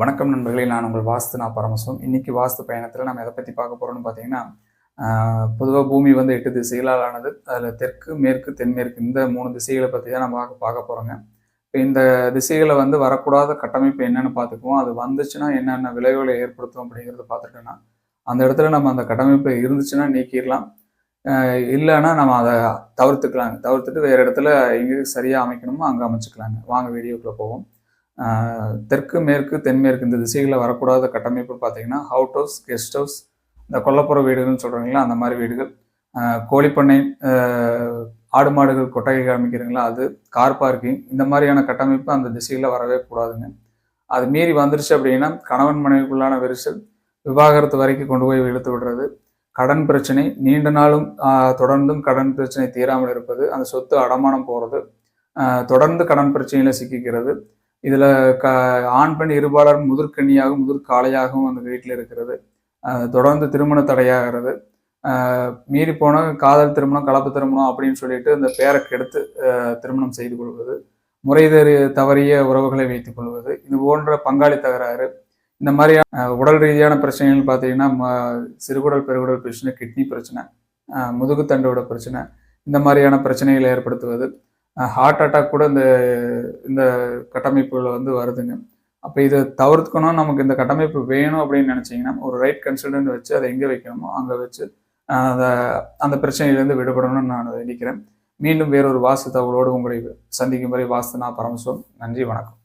வணக்கம் நண்பர்களே நான் உங்கள் வாஸ்து நான் பரமசுவம். இன்னைக்கு வாஸ்து பயணத்தில் நம்ம எதை பற்றி பார்க்க போகிறோம்னு பார்த்தீங்கன்னா பொதுவாக பூமி வந்து எட்டு திசைகளால் ஆனது அதில் தெற்கு மேற்கு தென்மேற்கு இந்த மூணு திசைகளை பற்றி தான் நம்ம பார்க்க பார்க்க போகிறோங்க இப்போ இந்த திசைகளை வந்து வரக்கூடாத கட்டமைப்பு என்னென்னு பார்த்துக்குவோம் அது வந்துச்சுன்னா என்னென்ன விளைவுகளை ஏற்படுத்தும் அப்படிங்கிறத பார்த்துட்டோன்னா அந்த இடத்துல நம்ம அந்த கட்டமைப்பு இருந்துச்சுன்னா நீக்கிடலாம். இல்லைன்னா நம்ம அதை தவிர்த்துக்கலாங்க. தவிர்த்துட்டு வேறு இடத்துல எங்கே சரியாக அமைக்கணுமோ அங்கே அமைச்சுக்கலாங்க. வாங்க வீடியோக்குள்ளே போவோம். தெற்கு மேற்கு தென்மேற்கு இந்த திசைகளில் வரக்கூடாத கட்டமைப்பு பார்த்தீங்கன்னா ஹவுட் ஹவுஸ் கெஸ்ட் ஹவுஸ் இந்த கொல்லப்புற வீடுகள்னு சொல்கிறாங்களா அந்த மாதிரி வீடுகள். கோழிப்பண்ணை ஆடு மாடுகள் கொட்டகை காமிக்கிறீங்களா அது கார் பார்க்கிங் இந்த மாதிரியான கட்டமைப்பு அந்த திசையில் வரவே கூடாதுங்க. அது மீறி வந்துருச்சு அப்படின்னா கணவன் மனைவிக்குள்ளான விரிசல் விவாகரத்து வரைக்கும் கொண்டு போய் இழுத்து விடுறது. கடன் பிரச்சனை நீண்ட நாளும் தொடர்ந்தும் கடன் பிரச்சனை தீராமல் இருப்பது அந்த சொத்து அடமானம் போகிறது தொடர்ந்து கடன் பிரச்சனையில் சிக்கிக்கிறது. இதில் க ஆண் பெண் இருபாலர் முதிர்கண்ணியாகவும் முதிர்காளையாகவும் அந்த வீட்டில் இருக்கிறது. தொடர்ந்து திருமண தடையாகிறது. மீறி போன காதல் திருமணம் கலப்பு திருமணம் அப்படின்னு சொல்லிட்டு அந்த பேரை கெடுத்து திருமணம் செய்து கொள்வது. முறைதறி தவறிய உறவுகளை வைத்துக் கொள்வது. இது போன்ற பங்காளி தகராறு. இந்த மாதிரியான உடல் ரீதியான பிரச்சனைகள் பார்த்தீங்கன்னா ம- சிறுகுடல் பெருகுடல் பிரச்சனை கிட்னி பிரச்சனை முதுகு முதுகுத்தண்டோட பிரச்சனை இந்த மாதிரியான பிரச்சனைகளை ஏற்படுத்துவது. ஹார்ட் அட்டாக் கூட இந்த இந்த கட்டமைப்புகள் வந்து வருதுங்க. அப்போ இதை தவிர்த்துக்கணும். நமக்கு இந்த கட்டமைப்பு வேணும் அப்படின்னு நினச்சிங்கன்னா ஒரு ரைட் கன்சல்டன்ட் வச்சு அதை எங்கே வைக்கணுமோ அங்கே வச்சு அதை அந்த பிரச்சனையிலேருந்து விடுபடணும்னு நான் நினைக்கிறேன். மீண்டும் வேறொரு வாஸ்து தகவலோடு உங்களை சந்திக்கும் வரை வாஸ்து நான் பரமசிவம். நன்றி வணக்கம்.